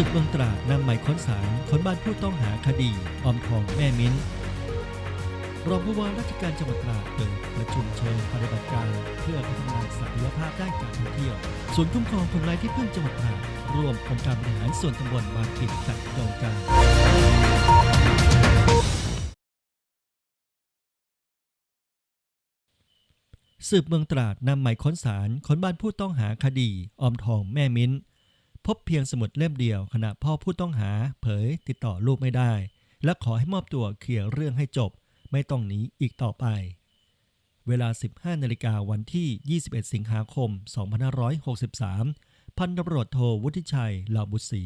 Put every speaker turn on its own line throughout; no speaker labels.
ึกเมืองตราดนำหมายค้นสารค้นบ้านผู้ต้องหาคดีอมทองแม่มิ้นรองผู้ว่าราชการจังหวัดตราดเปิดประชุมเชิงปฏิบัติการ เพื่อพัฒนาศักยภาพด้านการท่องเที่ยวศูนย์คุ้มครองคนไร้ที่พึ่งจังหวัดตราดร่วมองค์การบริหารส่วนตำบลบางปิดจัดโครงการสืบเมืองตราดนำหมายค้นสารค้นบ้านผู้ต้องหาคดีออมทองแม่มิ้น พบเพียงสมุดเล่มเดียว ขณะพ่อผู้ต้องหาเผยติดต่อลูกไม่ได้ และขอให้มอบตัวเคลียร์เรื่องให้จบ ไม่ต้องหนีอีกต่อไป เวลา 15นาฬิกาวันที่ 21 สิงหาคม 2563 พันตำรวจโทวุฒิชัยเหล่าบุตรี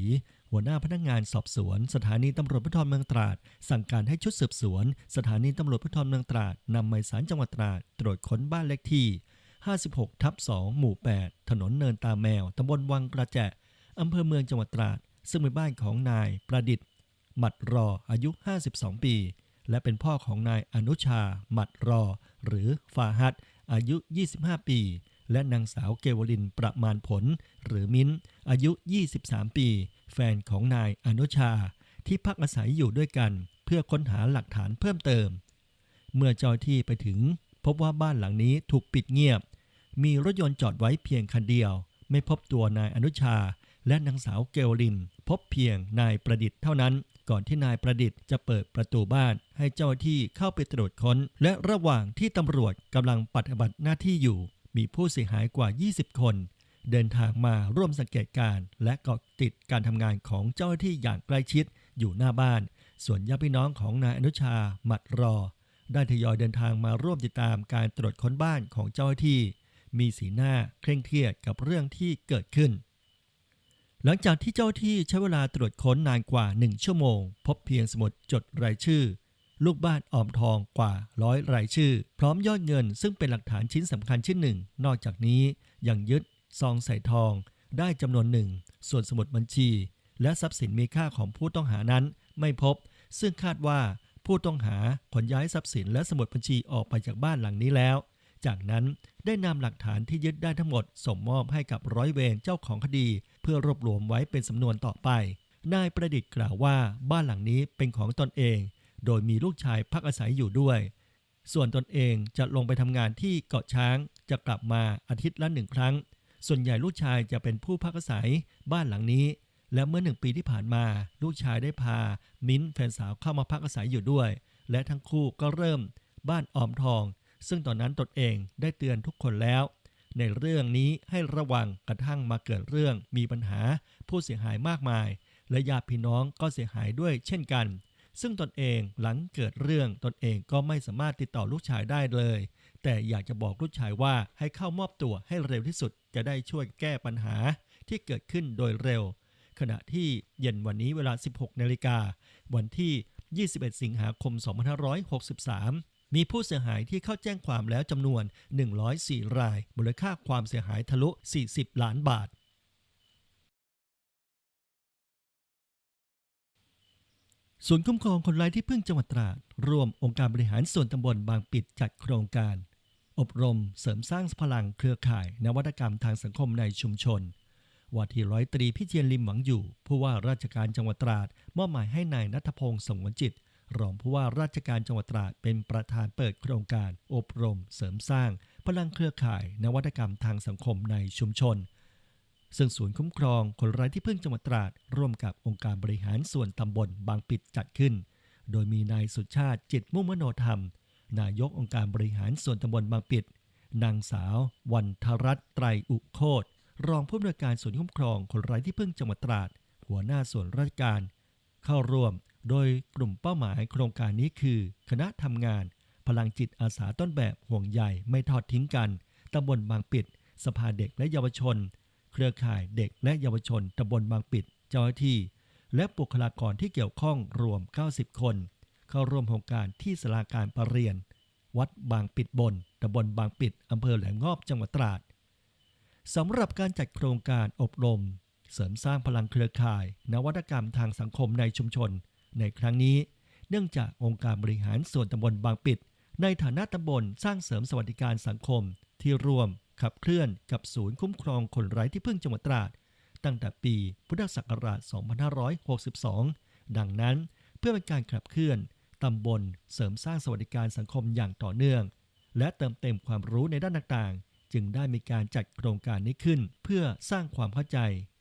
หัวหน้าพนักงานสอบสวน สถานีตำรวจภูธรเมืองตราด สั่งการให้ชุดสืบสวน สถานีตำรวจภูธรเมืองตราดนำหมายสารจังหวัดตราดตรวจค้นบ้านเลขที่ 56 ทับ 2 หมู่ 8 ถนนเนินตาแมว ตำบลวังกระแจ อำเภอเมืองจังหวัดตราด ซึ่งเป็นบ้านของนายประดิษฐ์ หมัดรออายุ 52 ปี และเป็นพ่อของนายอนุชา หมัดรอ หรือฟาฮัดอายุ 25 ปี และนางสาวเกวลินประมาณผล หรือมิ้น อายุ 23 ปี แฟนของนายอนุชา ที่พักอาศัยอยู่ด้วยกัน เพื่อค้นหาหลักฐานเพิ่มเติม เมื่อเจ้าที่ไปถึง พบว่าบ้านหลังนี้ถูกปิดเงียบ มีรถยนต์จอดไว้เพียงคันเดียว ไม่พบตัวนายอนุชา และนางสาวเกลลิน พบเพียงนายประดิษฐ์เท่านั้น ก่อนที่นายประดิษฐ์จะเปิดประตูบ้าน ให้เจ้าที่เข้าไปตรวจค้น และระหว่างที่ตำรวจกำลังปฏิบัติหน้าที่อยู่ มีผู้เสียหายกว่า 20 คน เดินทางมาร่วมสังเกตการณ์และเกาะติดการทำงานของเจ้าหน้าที่อย่างใกล้ชิดอยู่หน้าบ้าน ส่วนญาติพี่น้องของนายอนุชาหมัดรอ ได้ทยอยเดินทางมาร่วมติดตามการตรวจค้นบ้านของเจ้าหน้าที่ มีสีหน้าเคร่งเครียดกับเรื่องที่เกิดขึ้น หลังจากที่เจ้าที่ใช้เวลาตรวจค้นนานกว่า 1 ชั่วโมง พบเพียงสมุดจดรายชื่อ ลูกบ้านออมทองกว่าร้อยรายชื่อ พร้อมยอดเงินซึ่งเป็นหลักฐานชิ้นสำคัญชิ้นหนึ่ง นอกจากนี้ยังยึดซองใส่ทอง ได้จำนวนหนึ่ง ส่วนสมุดบัญชี และทรัพย์สินมีค่าของผู้ต้องหานั้นไม่พบ ซึ่งคาดว่าผู้ต้องหาขนย้ายทรัพย์สินและสมุดบัญชีออกไปจากบ้านหลังนี้แล้ว จากนั้นได้นำหลักฐานที่ยึดได้ทั้งหมด ส่งมอบให้กับร้อยเวรเจ้าของคดี เพื่อรวบรวมไว้เป็นสำนวนต่อไป นายประดิษฐ์กล่าวว่าบ้านหลังนี้เป็นของตนเอง โดยมีลูกชายพักอาศัยอยู่ด้วย ส่วนตนเองจะลงไปทำงานที่เกาะช้าง จะกลับมาอาทิตย์ละหนึ่งครั้ง ส่วนใหญ่ลูกชายจะเป็นผู้พักอาศัยบ้านหลังนี้ และเมื่อหนึ่งปีที่ผ่านมา ลูกชายได้พา มิ้นแฟนสาวเข้ามาพักอาศัยอยู่ด้วย และทั้งคู่ก็เริ่มบ้านออมทอง ซึ่งตอนนั้นตนเองได้เตือนทุกคนแล้ว ในเรื่องนี้ให้ระวังกระทั่งมาเกิดเรื่องมีปัญหาผู้เสียหายมากมาย และญาติพี่น้องก็เสียหายด้วยเช่นกัน ซึ่งตนเองหลังเกิดเรื่องตนเองก็ไม่สามารถติดต่อลูกชายได้เลย แต่อยากจะบอกลูกชายว่าให้เข้ามอบตัวให้เร็วที่สุดจะได้ช่วยแก้ปัญหาที่เกิดขึ้นโดยเร็ว ขณะที่เย็นวันนี้เวลา 16นาฬิกาวันที่ 21 สิงหาคม 2563 มีผู้เสียหายที่เข้าแจ้งความแล้วจำนวน 104 ราย มูลค่าความเสียหายทะลุ 40 ล้านบาท ศูนย์คุ้มครองคนไร้ที่พึ่งจังหวัดตราดร่วมองค์การบริหารส่วนตำบลบางปิดจัดโครงการ อบรมเสริมสร้างพลังเครือข่าย นวัตกรรมทางสังคมในชุมชนว่าที่ร้อยตรีพิเชียนลิมหวังอยู่ ผู้ว่าราชการจังหวัดตราดมอบหมายให้นายนัทพงศ์สงวนจิต รองผู้ว่าราชการจังหวัดตราดเป็นประธานเปิดโครงการ อบรม เสริมสร้าง พลังเครือข่าย นวัตกรรมทางสังคมในชุมชน ซึ่งศูนย์คุ้มครองคนไร้ที่พึ่งจังหวัดตราด ร่วมกับองค์การบริหารส่วนตำบลบางปิดจัดขึ้น โดยมีนายสุชาติจิตมุ่งมโนธรรม นายกองค์การบริหารส่วนตำบลบางปิดนางสาว วันทรัตน์ไตรอุโคตรรองผู้อำนวยการศูนย์คุ้มครองคนไร้ที่พึ่งจังหวัดตราด หัวหน้าส่วนราชการ เข้าร่วม โดยกลุ่มเป้าหมายโครงการนี้คือ คณะทำงาน พลังจิตอาสาต้นแบบห่วงใยไม่ทอดทิ้งกันตำบลบางปิด สภาเด็กและเยาวชน เครือข่ายเด็กและเยาวชนตำบลบางปิด เจ้าหน้าที่ และบุคลากรที่เกี่ยวข้องรวม 90 คน เข้าร่วมโครงการที่สลาการประเรียน วัดบางปิดบนตำบลบางปิดอำเภอแหลมงอบจังหวัดตราดสำหรับการจัดโครงการอบรม เสริมสร้างพลังเครือข่าย นวัตกรรมทางสังคมในชุมชน ในครั้งนี้ เนื่องจากองค์การบริหารส่วนตำบลบางปิด ในฐานะตำบลสร้างเสริมสวัสดิการสังคม ที่ร่วมขับเคลื่อนกับศูนย์คุ้มครองคนไร้ที่พึ่งจังหวัดตราด ตั้งแต่ปีพุทธศักราช 2562 ดังนั้นเพื่อเป็นการขับเคลื่อนตำบลเสริมสร้างสวัสดิการสังคมอย่างต่อเนื่อง และเติมเต็มความรู้ในด้านต่างๆ จึงได้มีการจัดโครงการนี้ขึ้น เพื่อสร้างความเข้าใจ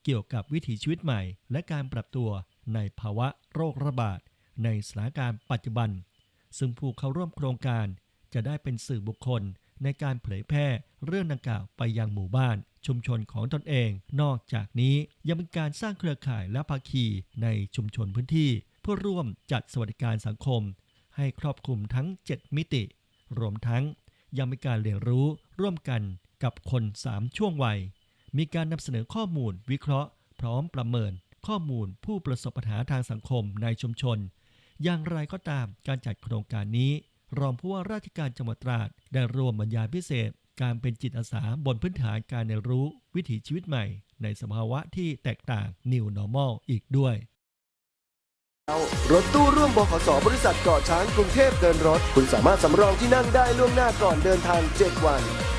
กี่ยวกับวิถีชีวิตใหม่ และการปรับตัวในภาวะโรคระบาด ในสถานการณ์ปัจจุบัน ซึ่งผู้เข้าร่วมโครงการจะได้เป็นสื่อบุคคลในการเผยแพร่เรื่องดังกล่าวไปยังหมู่บ้าน ชุมชนของตนเอง นอกจากนี้ยังเป็นการสร้างเครือข่ายและภาคีในชุมชนพื้นที่ เพื่อร่วมจัดสวัสดิการสังคม ให้ครอบคลุมทั้ง 7 มิติ รวมทั้งยังมีการเรียนรู้ร่วมกันกับคน 3 ช่วงวัย มีการนำเสนอข้อมูล วิเคราะห์ พร้อมประเมิน ข้อมูลผู้ประสบปัญหาทางสังคมในชุมชน อย่างไรก็ตามการจัดโครงการนี้ รองผู้ว่าราชการจังหวัดตราดได้รวมบรรยายพิเศษ การเป็นจิตอาสาบนพื้นฐานการเรียนรู้วิถีชีวิตใหม่ ในสภาวะที่แตกต่าง New Normal อีกด้วย
รถตู้ร่วมบขสบริษัทเกาะช้างกรุงเทพเดินรถ คุณสามารถสำรองที่นั่งได้ล่วงหน้าก่อนเดินทาง 7 วัน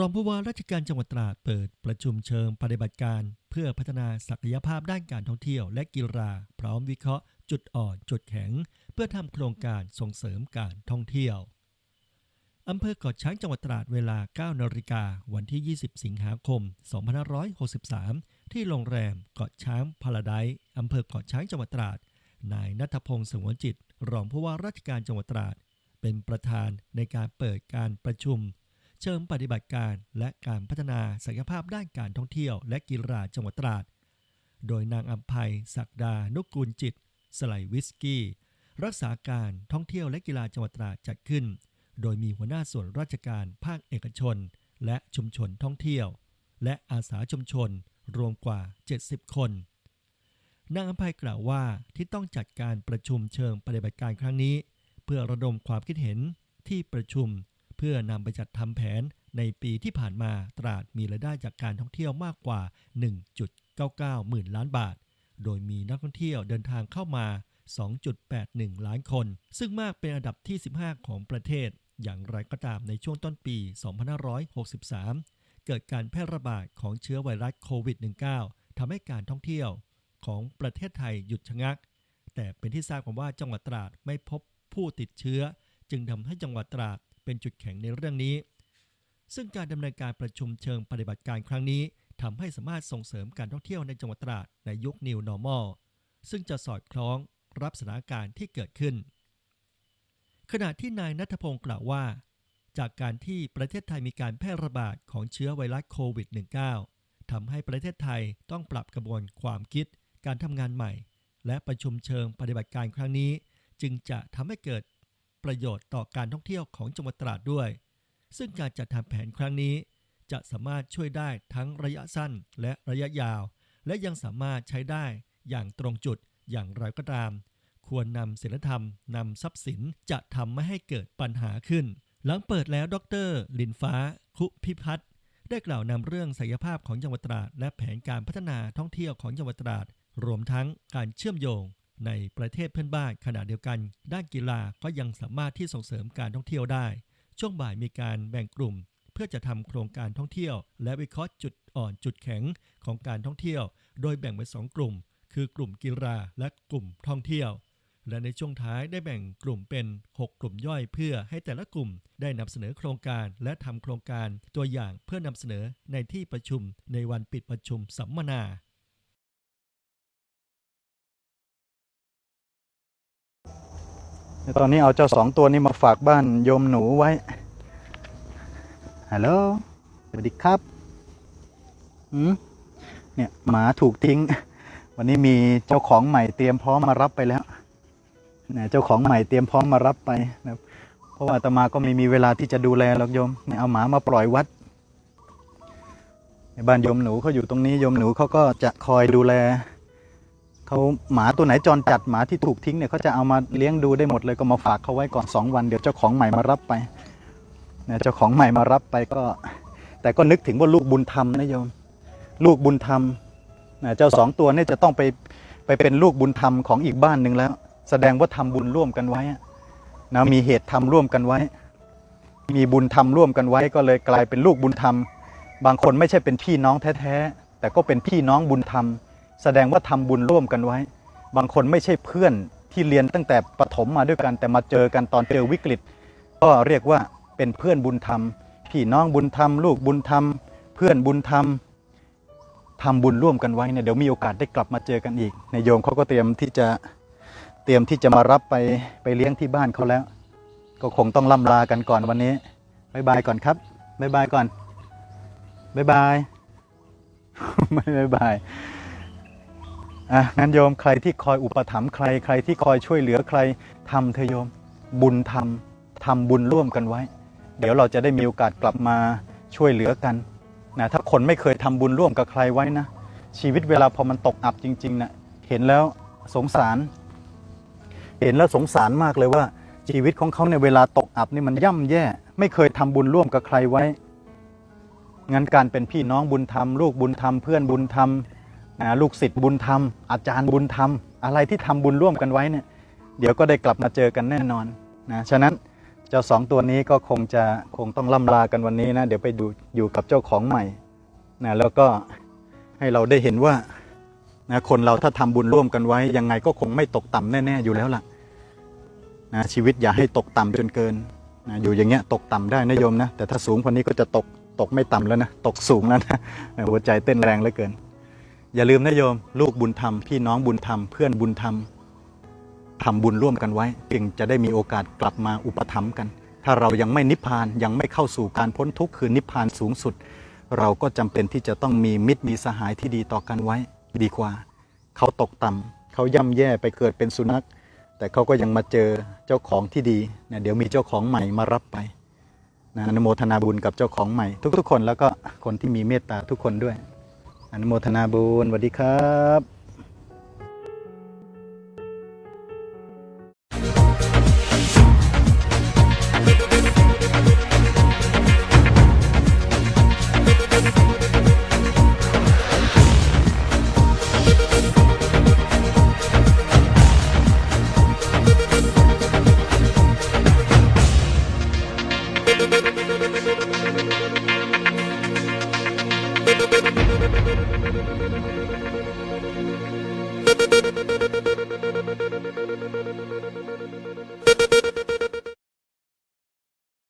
รองผู้ว่าราชการจังหวัดตราดเปิดประชุมเชิงปฏิบัติการ เพื่อพัฒนาศักยภาพด้านการท่องเที่ยวและกีฬาพร้อมวิเคราะห์ จุดอ่อนจุดแข็ง เพื่อทำโครงการส่งเสริมการท่องเที่ยวอำเภอเกาะช้างจังหวัดตราดเวลา 9นาฬิกาวันที่ 20 สิงหาคม 2563 ที่โรงแรมเกาะช้างพาราไดซ์อำเภอเกาะช้างจังหวัดตราด นายนัทพงศ์สงวนจิต รองผู้ว่าราชการจังหวัดตราด เป็นประธานในการเปิดการประชุม ชิงปฏิบัติการและการพัฒนาศักยภาพด้านการท่องเที่ยวและกีฬาจังหวัดตราด โดยนางอัมภัยศักดานุกูลจิต สไลวิสกี้ รักษาการท่องเที่ยวและกีฬาจังหวัดตราดจัดขึ้น โดยมีหัวหน้าส่วนราชการภาคเอกชน และชุมชนท่องเที่ยว และอาสาชุมชนรวมกว่า 70 คน นางอัมภัยกล่าวว่าที่ต้องจัดการประชุมเชิงปฏิบัติการครั้งนี้ เพื่อระดมความคิดเห็นที่ประชุม เพื่อนำไปจัดทำแผนในปีที่ผ่านมาตราดมีรายได้จากการท่องเที่ยวมากกว่า 1.99 หมื่นล้านบาท โดยมีนักท่องเที่ยวเดินทางเข้ามา 2.81 ล้านคน ซึ่งมากเป็นอันดับที่ 15 ของประเทศ อย่างไรก็ตามในช่วงต้นปี 2563 เกิดการแพร่ระบาดของเชื้อไวรัสโควิด -19 ทำให้การท่องเที่ยวของประเทศไทยหยุดชะงัก แต่เป็นที่ทราบกันว่าจังหวัดตราดไม่พบผู้ติดเชื้อ จึงทำให้จังหวัดตราด เป็นจุดแข็งในเรื่องนี้ ซึ่งการดำเนินการประชุมเชิงปฏิบัติการครั้งนี้ทำให้สามารถส่งเสริมการท่องเที่ยวในจังหวัดตราดในยุค New Normal ซึ่งจะสอดคล้องรับสถานการณ์ที่เกิดขึ้น ขณะที่นายนัทพงศ์กล่าวว่า จากการที่ประเทศไทยมีการแพร่ระบาดของเชื้อไวรัสโควิด -19 ทำให้ประเทศไทยต้องปรับกระบวนความคิด การทำงานใหม่ และประชุมเชิงปฏิบัติการครั้งนี้ จึงจะทำให้เกิด ประโยชน์ต่อการท่องเที่ยวของจังหวัดตราดด้วย ซึ่งการจัดทำแผนครั้งนี้ จะสามารถช่วยได้ทั้งระยะสั้นและระยะยาว และยังสามารถใช้ได้อย่างตรงจุดอย่างไรก็ตาม ควรนำศีลธรรมนำทรัพย์สินจะทำไม่ให้เกิดปัญหาขึ้น หลังเปิดแล้วดร ลินฟ้า คุพิพัฒน์ได้กล่าวนำเรื่องศักยภาพของจังหวัดตราดและแผนการพัฒนาท่องเที่ยวของจังหวัดตราดรวมทั้งการเชื่อมโยง ในประเทศเพื่อนบ้านขณะเดียวกัน ด้านกีฬาก็ยังสามารถที่ส่งเสริมการท่องเที่ยวได้ ช่วงบ่ายมีการแบ่งกลุ่ม เพื่อจะทำโครงการท่องเที่ยว และวิเคราะห์จุดอ่อนจุดแข็งของการท่องเที่ยว โดยแบ่งเป็นสองกลุ่ม คือกลุ่มกีฬาและกลุ่มท่องเที่ยว และในช่วงท้ายได้แบ่งกลุ่มเป็น 6 กลุ่มย่อยเพื่อให้แต่ละกลุ่ม ได้นำเสนอโครงการและทำโครงการตัวอย่างเพื่อนำเสนอในที่ประชุมในวันปิดประชุมสัมมนา
ตอนนี้เอาเจ้าสองตัวนี้มาฝากบ้านโยมหนูไว้ ฮัลโหล สวัสดีครับอืมเนี่ยหมาถูกทิ้ง วันนี้มีเจ้าของใหม่เตรียมพร้อมมารับไปแล้วเนี่ยเจ้าของใหม่เตรียมพร้อมมารับไปนะครับเพราะว่าอาตมาก็ไม่มีเวลาที่จะดูแลหรอกโยมเนี่ยเอาหมามาปล่อยวัดในบ้านโยมหนูเขาอยู่ตรงนี้โยมหนูเขาก็จะคอยดูแล เขาหมาตัวไหนจรจัดหมาที่ถูกทิ้งเนี่ยเขาจะเอามาเลี้ยงดูได้หมดเลยก็มาฝากเขาไว้ก่อน 2 วันเดี๋ยวเจ้าของใหม่มารับไปนะเจ้าของใหม่มารับไปก็ แต่ก็นึกถึงว่าลูกบุญธรรมนะโยม ลูกบุญธรรมนะเจ้าสองตัวเนี่ยจะต้องไปไปเป็นลูกบุญธรรมของอีกบ้านหนึ่งแล้ว แสดงว่าทำบุญร่วมกันไว้นะมีเหตุทำร่วมกันไว้ มีบุญธรรมร่วมกันไว้ก็เลยกลายเป็นลูกบุญธรรม บางคนไม่ใช่เป็นพี่น้องแท้ๆแต่ก็เป็นพี่น้องบุญธรรม แสดงว่าทำบุญร่วมกันไว้ บางคนไม่ใช่เพื่อนที่เรียนตั้งแต่ประถมมาด้วยกันแต่มาเจอกันตอนเจอวิกฤต ก็เรียกว่าเป็นเพื่อนบุญธรรมพี่น้องบุญธรรม ลูกบุญธรรม เพื่อนบุญธรรมทำบุญร่วมกันไว้เนี่ยเดี๋ยวมีโอกาสได้กลับมาเจอกันอีกในโยมเขาก็เตรียมที่จะเตรียมที่จะมารับไปไปเลี้ยงที่บ้านเขาแล้ว ก็คงต้องล่ำลากันก่อนวันนี้บายบายก่อนครับบายบายก่อนบายบายไม่บายบาย อะงั้นโยมใครที่คอยอุปถัมภ์ใครใครที่คอยช่วยเหลือใครทำเธอโยม บุญทำทำบุญร่วมกันไว้ เดี๋ยวเราจะได้มีโอกาสกลับมาช่วยเหลือกันนะถ้าคนไม่เคยทำบุญร่วมกับใครไว้นะ ชีวิตเวลาพอมันตกอับจริงๆนะเห็นแล้วสงสาร เห็นแล้วสงสารมากเลยว่า ชีวิตของเขาในเวลาตกอับนี่มันย่ำแย่ ไม่เคยทำบุญร่วมกับใครไว้งั้นการเป็นพี่น้องบุญธรรมลูกบุญธรรมเพื่อนบุญธรรม ลูกศิษย์บุญธรรม อาจารย์บุญธรรม อะไรที่ทำบุญร่วมกันไว้เนี่ยเดี๋ยวก็ได้กลับมาเจอกันแน่นอนนะฉะนั้นเจ้าสองตัวนี้ก็คงจะคงต้องล่ำลากันวันนี้นะเดี๋ยวไปดูอยู่กับเจ้าของใหม่นะแล้วก็ให้เราได้เห็นว่านะคนเราถ้าทำบุญร่วมกันไว้ ยังไงก็คงไม่ตกต่ำแน่ๆอยู่แล้วล่ะนะชีวิตอย่าให้ตกต่ำจนเกินนะอยู่อย่างเงี้ยตกต่ำได้นะโยมนะแต่ถ้าสูงกว่านี้ก็จะตกตกไม่ต่ำแล้วนะตกสูงแล้วนะหัวใจเต้นแรงเหลือเกิน อย่าลืมนะโยม ลูกบุญธรรม พี่น้องบุญธรรม เพื่อนบุญธรรมทำบุญร่วมกันไว้จึงจะได้มีโอกาสกลับมาอุปถัมภ์กัน ถ้าเรายังไม่นิพพานยังไม่เข้าสู่การพ้นทุกข์คือนิพพานสูงสุด เราก็จำเป็นที่จะต้องมีมิตรมีสหายที่ดีต่อกันไว้ดีกว่า เขาตกต่ำเขาย่ำแย่ไปเกิดเป็นสุนัข แต่เขาก็ยังมาเจอเจ้าของที่ดีนะเดี๋ยวมีเจ้าของใหม่มารับไปนะนโมทนาบุญกับเจ้าของใหม่ ทุกๆ คนแล้วก็คนที่มีเมตตาทุกคนด้วย นุโมทนาบุญสวัสดีครับ